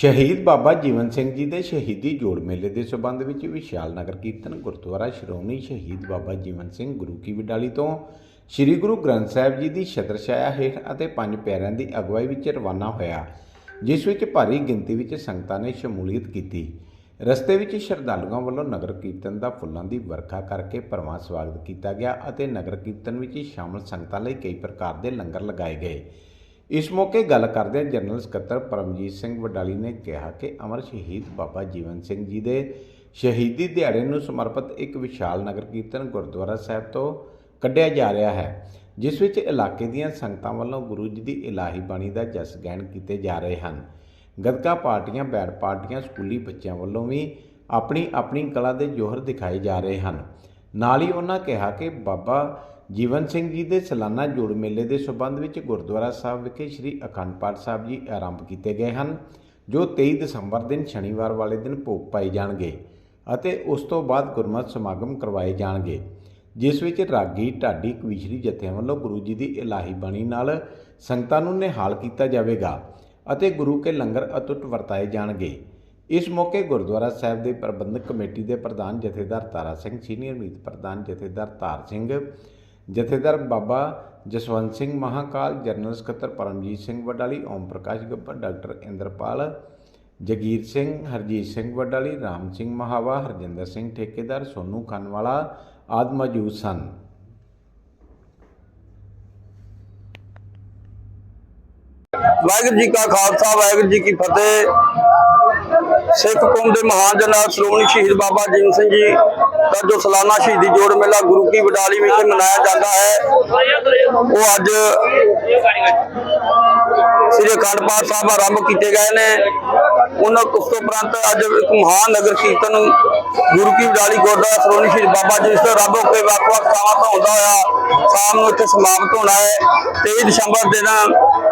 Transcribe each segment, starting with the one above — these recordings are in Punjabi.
ਸ਼ਹੀਦ ਬਾਬਾ ਜੀਵਨ ਸਿੰਘ ਜੀ ਦੇ ਸ਼ਹੀਦੀ ਜੋੜ ਮੇਲੇ ਦੇ ਸਬੰਧ ਵਿੱਚ ਵਿਸ਼ਾਲ ਨਗਰ ਕੀਰਤਨ ਗੁਰਦੁਆਰਾ ਸ਼੍ਰੋਮਣੀ ਸ਼ਹੀਦ ਬਾਬਾ ਜੀਵਨ ਸਿੰਘ ਗੁਰੂ ਕੀ ਵਿਡਾਲੀ ਤੋਂ ਸ੍ਰੀ ਗੁਰੂ ਗ੍ਰੰਥ ਸਾਹਿਬ ਜੀ ਦੀ ਛਤਰ ਛਾਇਆ ਹੇਠ ਅਤੇ ਪੰਜ ਪਿਆਰਿਆਂ ਦੀ ਅਗਵਾਈ ਵਿੱਚ ਰਵਾਨਾ ਹੋਇਆ, ਜਿਸ ਵਿੱਚ ਭਾਰੀ ਗਿਣਤੀ ਵਿੱਚ ਸੰਗਤਾਂ ਨੇ ਸ਼ਮੂਲੀਅਤ ਕੀਤੀ। ਰਸਤੇ ਵਿੱਚ ਸ਼ਰਧਾਲੂਆਂ ਵੱਲੋਂ ਨਗਰ ਕੀਰਤਨ ਦਾ ਫੁੱਲਾਂ ਦੀ ਵਰਖਾ ਕਰਕੇ ਭਰਵਾਂ ਸਵਾਗਤ ਕੀਤਾ ਗਿਆ ਅਤੇ ਨਗਰ ਕੀਰਤਨ ਵਿੱਚ ਸ਼ਾਮਲ ਸੰਗਤਾਂ ਲਈ ਕਈ ਪ੍ਰਕਾਰ ਦੇ ਲੰਗਰ ਲਗਾਏ ਗਏ। ਇਸ ਮੌਕੇ ਗੱਲ ਕਰਦਿਆਂ ਜਨਰਲ ਸਕੱਤਰ ਪਰਮਜੀਤ ਸਿੰਘ ਵਡਾਲੀ ਨੇ ਕਿਹਾ ਕਿ ਅਮਰ ਸ਼ਹੀਦ ਬਾਬਾ ਜੀਵਨ ਸਿੰਘ ਜੀ ਦੇ ਸ਼ਹੀਦੀ ਦਿਹਾੜੇ ਨੂੰ ਸਮਰਪਿਤ ਇੱਕ ਵਿਸ਼ਾਲ ਨਗਰ ਕੀਰਤਨ ਗੁਰਦੁਆਰਾ ਸਾਹਿਬ ਤੋਂ ਕੱਢਿਆ ਜਾ ਰਿਹਾ ਹੈ, ਜਿਸ ਵਿੱਚ ਇਲਾਕੇ ਦੀਆਂ ਸੰਗਤਾਂ ਵੱਲੋਂ ਗੁਰੂ ਜੀ ਦੀ ਇਲਾਹੀ ਬਾਣੀ ਦਾ ਜਸ ਗਾਇਨ ਕੀਤੇ ਜਾ ਰਹੇ ਹਨ। ਗਤਕਾ ਪਾਰਟੀਆਂ ਬੈਡ ਪਾਰਟੀਆਂ, ਸਕੂਲੀ ਬੱਚਿਆਂ ਵੱਲੋਂ ਵੀ ਆਪਣੀ ਆਪਣੀ ਕਲਾ ਦੇ ਜੋਹਰ ਦਿਖਾਏ ਜਾ ਰਹੇ ਹਨ। ਨਾਲ ਹੀ ਉਹਨਾਂ ਕਿਹਾ ਕਿ ਬਾਬਾ ਜੀਵਨ ਸਿੰਘ ਜੀ ਦੇ ਸਾਲਾਨਾ ਜੋੜ ਮੇਲੇ ਦੇ ਸਬੰਧ ਵਿੱਚ ਗੁਰਦੁਆਰਾ ਸਾਹਿਬ ਵਿਖੇ ਸ੍ਰੀ ਅਖੰਡ ਪਾਠ ਸਾਹਿਬ ਜੀ ਆਰੰਭ ਕੀਤੇ ਗਏ ਹਨ, ਜੋ 23 ਦਸੰਬਰ ਦਿਨ ਸ਼ਨੀਵਾਰ ਵਾਲੇ ਦਿਨ ਭੋਗ ਪਾਏ ਜਾਣਗੇ ਅਤੇ ਉਸ ਤੋਂ ਬਾਅਦ ਗੁਰਮਤਿ ਸਮਾਗਮ ਕਰਵਾਏ ਜਾਣਗੇ, ਜਿਸ ਵਿੱਚ ਰਾਗੀ, ਢਾਡੀ, ਕਵੀਸ਼ਰੀ ਜਥਿਆਂ ਵੱਲੋਂ ਗੁਰੂ ਜੀ ਦੀ ਇਲਾਹੀ ਬਾਣੀ ਨਾਲ ਸੰਗਤਾਂ ਨੂੰ ਨਿਹਾਲ ਕੀਤਾ ਜਾਵੇਗਾ ਅਤੇ ਗੁਰੂ ਕੇ ਲੰਗਰ ਅਤੁੱਟ ਵਰਤਾਏ ਜਾਣਗੇ। ਇਸ ਮੌਕੇ ਗੁਰਦੁਆਰਾ ਸਾਹਿਬ ਦੇ ਪ੍ਰਬੰਧਕ ਕਮੇਟੀ ਦੇ ਪ੍ਰਧਾਨ ਜਥੇਦਾਰ ਤਾਰਾ ਸਿੰਘ, ਸੀਨੀਅਰ ਮੀਤ ਪ੍ਰਧਾਨ ਜਥੇਦਾਰ ਤਾਰ ਸਿੰਘ ਜਥੇਦਾਰ ਬਾਬਾ ਜਸਵੰਤ ਸਿੰਘ ਮਹਾਕਾਲ, ਜਨਰਲ ਸਕੱਤਰ ਪਰਮਜੀਤ ਸਿੰਘ ਵਡਾਲੀ, ਓਮ ਪ੍ਰਕਾਸ਼ ਗੱਬਰ ਡਾਕਟਰ ਇੰਦਰਪਾਲ ਜਗੀਰ ਸਿੰਘ, ਹਰਜੀਤ ਸਿੰਘ ਵਡਾਲੀ, ਰਾਮ ਸਿੰਘ ਮਹਾਵਾ, ਹਰਜਿੰਦਰ ਸਿੰਘ ਠੇਕੇਦਾਰ, ਸੋਨੂ ਖਾਨਵਾਲਾ ਆਦਿ ਮੌਜੂਦ ਸਨ। ਵਾਹਿਗੁਰੂ ਜੀ ਕਾ ਖਾਲਸਾ, ਵਾਹਿਗੁਰੂ ਜੀ ਕੀ ਫਤਿਹ। ਸਿੱਖ ਕੌਮ ਦੇ ਮਹਾਨ ਜਨਰਲ ਸ਼੍ਰੋਮਣੀ ਸ਼ਹੀਦ ਬਾਬਾ ਜੀਵਨ ਸਿੰਘ ਜੀ ਦਾ ਜੋ ਸਾਲਾਨਾ ਸ਼ਹੀਦੀ ਜੋੜ ਮੇਲਾ ਗੁਰੂ ਕੀ ਵਡਾਲੀ ਵਿਖੇ ਮਨਾਇਆ ਜਾਂਦਾ ਹੈ, ਉਹ ਅੱਜ ਸ੍ਰੀ ਅਖੰਡ ਪਾਠ ਸਾਹਿਬ ਆਰੰਭ ਕੀਤੇ ਗਏ ਨੇ। ਉਹਨਾਂ ਉਸ ਤੋਂ ਉਪਰੰਤ ਅੱਜ ਇੱਕ ਮਹਾਨ ਨਗਰ ਕੀਰਤਨ ਗੁਰੂ ਕੀ ਵਡਾਲੀ ਗੁਰਦੁਆਰਾ ਸ਼੍ਰੋਮਣੀ ਸ਼ਹੀਦ ਬਾਬਾ ਜੀ ਤੋਂ ਆਰੰਭ ਹੋ ਕੇ ਵੱਖ-ਵੱਖ ਥਾਵਾਂ ਤੋਂ ਹੁੰਦਾ ਹੋਇਆ ਸ਼ਾਮ ਨੂੰ ਇੱਥੇ ਸਮਾਪਤ ਹੋਣਾ ਹੈ। 23 ਦਸੰਬਰ ਦਿਨ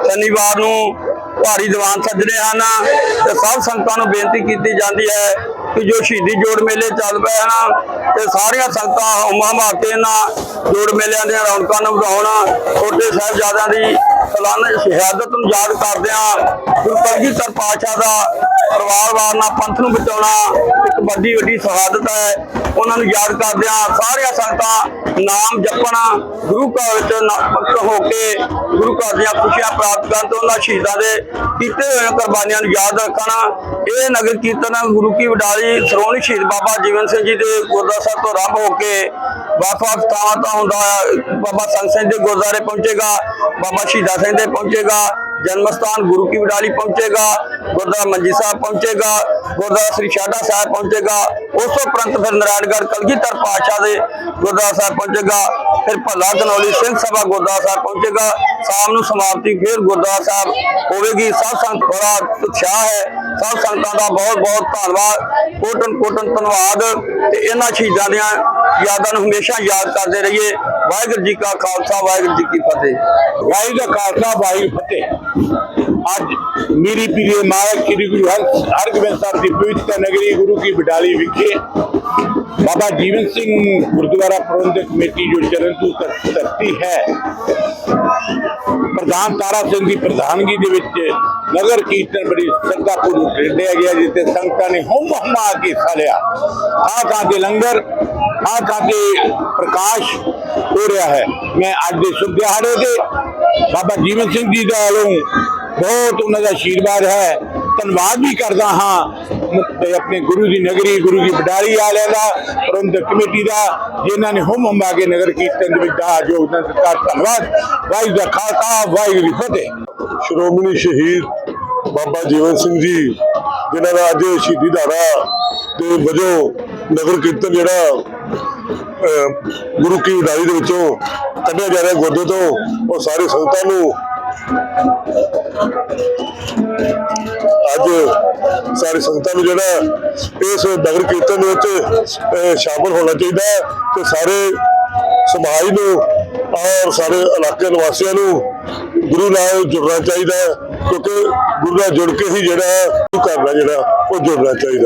ਸ਼ਨੀਵਾਰ ਨੂੰ ਭਾਰੀ ਦੀਵਾਨ ਸੱਜਣੇ ਹਨ। ਤੇ ਸਭ ਸੰਗਤਾਂ ਨੂੰ ਬੇਨਤੀ ਕੀਤੀ ਜਾਂਦੀ ਹੈ ਕਿ ਜੋ ਸ਼ਹੀਦੀ ਜੋੜ ਮੇਲੇ ਚੱਲ ਪਏ ਹਨ, ਤੇ ਸਾਰੀਆਂ ਸੰਗਤਾਂ ਹੁਮਾ ਮਾ ਕੇ ਇਹਨਾਂ ਜੋੜ ਮੇਲਿਆਂ ਦੀਆਂ ਰੌਣਕਾਂ ਨੂੰ ਵਧਾਉਣ ਛੋਟੇ ਸਾਹਿਬਜ਼ਾਦਿਆਂ ਦੀ ਸਾਲਾਨਾ ਸ਼ਹਾਦਤ ਨੂੰ ਯਾਦ ਕਰਦਿਆਂ ਗੁਰੂ ਕਲਗੀਧਰ ਪਾਤਸ਼ਾਹ ਦਾ ਪਰਿਵਾਰ ਵਾਰਨਾ ਪੰਥ ਨੂੰ ਬਚਾਉਣਾ ਇੱਕ ਵੱਡੀ ਵੱਡੀ ਸ਼ਹਾਦਤ ਹੈ। ਉਹਨਾਂ ਨੂੰ ਯਾਦ ਕਰਦਿਆਂ ਸਾਰੀਆਂ ਸੰਗਤਾਂ ਨਾਮ ਜਪਣਾ ਗੁਰੂ ਘਰ ਵਿੱਚ ਨਤਮਸਤਕ ਹੋ ਕੇ ਗੁਰੂ ਘਰ ਦੀਆਂ ਖੁਸ਼ੀਆਂ ਪ੍ਰਾਪਤ ਕਰਨ ਤੋਂ ਉਹਨਾਂ ਸ਼ਹੀਦਾਂ ਦੇ ਕੀਤੇ ਹੋਏ ਕੁਰਬਾਨੀਆਂ ਨੂੰ ਯਾਦ ਰੱਖਣਾ। ਇਹ ਨਗਰ ਕੀਰਤਨ ਗੁਰੂ ਕੀ ਵਡਾਲੀ ਸ਼੍ਰੋਮਣੀ ਸ਼ਹੀਦ ਬਾਬਾ ਜੀਵਨ ਸਿੰਘ ਜੀ ਦੇ ਗੁਰਦੁਆਰਾ ਸਾਹਿਬ ਤੋਂ ਆਰੰਭ ਹੋ ਕੇ ਵੱਖ-ਵੱਖ ਥਾਵਾਂ ਤੋਂ ਹੁੰਦਾ ਬਾਬਾ ਸੰਤ ਸਿੰਘ ਦੇ ਗੁਰਦੁਆਰੇ ਪਹੁੰਚੇਗਾ, ਬਾਬਾ ਸ਼ਹੀਦਾ ਸਿੰਘ ਦੇ ਪਹੁੰਚੇਗਾ। ਜਨਮ ਸਥਾਨ ਗੁਰੂ ਕੀ ਵਡਾਲੀ ਪਹੁੰਚੇਗਾ, ਗੁਰਦੁਆਰਾ ਮੰਜੀ ਸਾਹਿਬ ਪਹੁੰਚੇਗਾ, ਗੁਰਦੁਆਰਾ ਸ੍ਰੀ ਸ਼ਾਡਾ ਸਾਹਿਬ ਪਹੁੰਚੇਗਾ, ਉਸ ਉਪਰੰਤ ਫਿਰ ਨਾਰਾਇਣਗੜ੍ਹ ਕਲਗੀਧਰ ਪਾਤਸ਼ਾਹ ਦੇ ਗੁਰਦੁਆਰਾ ਸਾਹਿਬ ਪਹੁੰਚੇਗਾ, ਫਿਰ ਭੱਲਾ ਕਨੌਲੀ ਸਿੰਘ ਸਭਾ ਗੁਰਦੁਆਰਾ ਸਾਹਿਬ ਪਹੁੰਚੇਗਾ, ਸ਼ਾਮ ਨੂੰ ਸਮਾਪਤੀ ਫਿਰ ਗੁਰਦੁਆਰਾ ਸਾਹਿਬ ਹੋਵੇਗੀ, ਸਭ ਸੰਗਤ ਬੜਾ ਉਤਸ਼ਾਹ ਹੈ। ਸਭ ਸੰਗਤਾਂ ਦਾ ਬਹੁਤ ਬਹੁਤ ਧੰਨਵਾਦ, ਕੋਟਨ ਕੋਟਨ ਧੰਨਵਾਦ ਤੇ ਇਹਨਾਂ ਸ਼ਹੀਦਾਂ ਦੀਆਂ ਯਾਦਾਂ ਨੂੰ ਹਮੇਸ਼ਾ ਯਾਦ ਕਰਦੇ ਰਹੀਏ। ਵਾਹਿਗੁਰੂ ਜੀ ਕਾ ਖਾਲਸਾ, ਵਾਹਿਗੁਰੂ ਜੀ ਕੀ ਫਤਿਹ। ਵਾਹਿਗੁਰੂ ਦਾ ਖਾਲਸਾ, ਵਾਹਿਗੁਰੂ ਫਤਿਹ। ਅੱਜ ਮੇਰੀ ਪੀਰੇ ਮਾਂ ਸ੍ਰੀ ਗੁਰੂ ਹਰ ਹਰਗੋਬਿੰਦ ਸਾਹਿਬ ਦੀ ਪਵਿੱਤਰ ਨਗਰੀ ਗੁਰੂ ਕੀ ਬਡਾਲੀ ਵਿਖੇ ਬਾਬਾ ਜੀਵਨ ਸਿੰਘ ਗੁਰਦੁਆਰਾ ਪ੍ਰਬੰਧਕ ਕਮੇਟੀ ਜੋ ਚਰਨਤੂ ਧਰਤੀ ਹੈ ਪ੍ਰਧਾਨ ਤਾਰਾ ਸਿੰਘ ਦੀ ਪ੍ਰਧਾਨਗੀ ਦੇ ਵਿੱਚ ਨਗਰ ਕੀਰਤਨ ਬੜੀ ਸਰਦਾਪੁਰ ਖੇਡਿਆ ਗਿਆ, ਜਿੱਥੇ ਸੰਗਤਾਂ ਨੇ ਹੁਮ ਹੁਮਾ ਕੇ ਹਿੱਸਾ ਲਿਆ। ਆ ਕਾ ਦੇ ਲੰਗਰ, ਆ ਕਾ ਦੇ ਪ੍ਰਕਾਸ਼ ਹੋ ਰਿਹਾ ਹੈ। ਮੈਂ ਅੱਜ ਦੇ ਸ਼ੁਭ ਦਿਹਾੜੇ ਤੇ ਬਾਬਾ ਜੀਵਨ ਸਿੰਘ ਜੀ ਦਾ ਵੱਲੋਂ ਬਹੁਤ ਉਹਨਾਂ ਦਾ ਆਸ਼ੀਰਵਾਦ ਹੈ। ਧੰਨਵਾਦ ਵੀ ਕਰਦਾ ਹਾਂ। ਤੇ ਆਪਣੇ ਗੁਰੂ ਦੀ ਨਗਰੀ, ਗੁਰੂ ਦੀ ਬਡਾਲੀ ਵਾਲਿਆਂ ਦਾ, ਪ੍ਰਬੰਧਕ ਕਮੇਟੀ ਦਾ, ਜਿਨ੍ਹਾਂ ਨੇ ਹੁਮ ਹੁਮਾ ਕੇ ਨਗਰ ਕੀਰਤਨ ਦੇ ਵਿੱਚ ਦਾ ਯੋਗਦਾਨ ਦਿੱਤਾ। ਧੰਨਵਾਦ। ਵਾਹਿਗੁਰੂ ਦਾ ਖਾਲਸਾ, ਵਾਹਿਗੁਰੂ ਦੀ ਫਤਿਹ। ਸ਼੍ਰੋਮਣੀ ਸ਼ਹੀਦ ਬਾਬਾ ਜੀਵਨ ਸਿੰਘ ਜੀ, ਜਿਨ੍ਹਾਂ ਦਾ ਅੱਜ ਸ਼ਹੀਦੀ ਦਿਹਾੜਾ ਦੇ ਵਜੋਂ ਨਗਰ ਕੀਰਤਨ ਜਿਹੜਾ ਗੁਰੂ ਕੀ ਉਡਾਰੀ ਦੇ ਵਿੱਚੋਂ ਕੱਢਿਆ ਜਾ ਰਿਹਾ ਗੁਰਦੇ ਤੋਂ, ਉਹ ਸਾਰੇ ਸੰਗਤਾਂ ਨੂੰ ਅੱਜ ਸਾਰੇ ਸੰਗਤਾਂ ਨੂੰ ਜਿਹੜਾ ਇਸ ਨਗਰ ਕੀਰਤਨ ਵਿੱਚ ਅਹ, ਸ਼ਾਮਲ ਹੋਣਾ ਚਾਹੀਦਾ ਹੈ ਤੇ ਸਾਰੇ ਸਮਾਜ ਨੂੰ ਔਰ ਸਾਰੇ ਇਲਾਕੇ ਨਿਵਾਸੀਆਂ ਨੂੰ ਗੁਰੂ ਨਾਲ ਜੁੜਨਾ ਚਾਹੀਦਾ ਹੈ ਕਿਉਂਕਿ ਗੁਰੂ ਨਾਲ ਜੁੜ ਕੇ ਹੀ ਜਿਹੜਾ ਹੈ, ਘਰ ਨਾਲ ਜਿਹੜਾ ਉਹ ਜੁੜਨਾ ਚਾਹੀਦਾ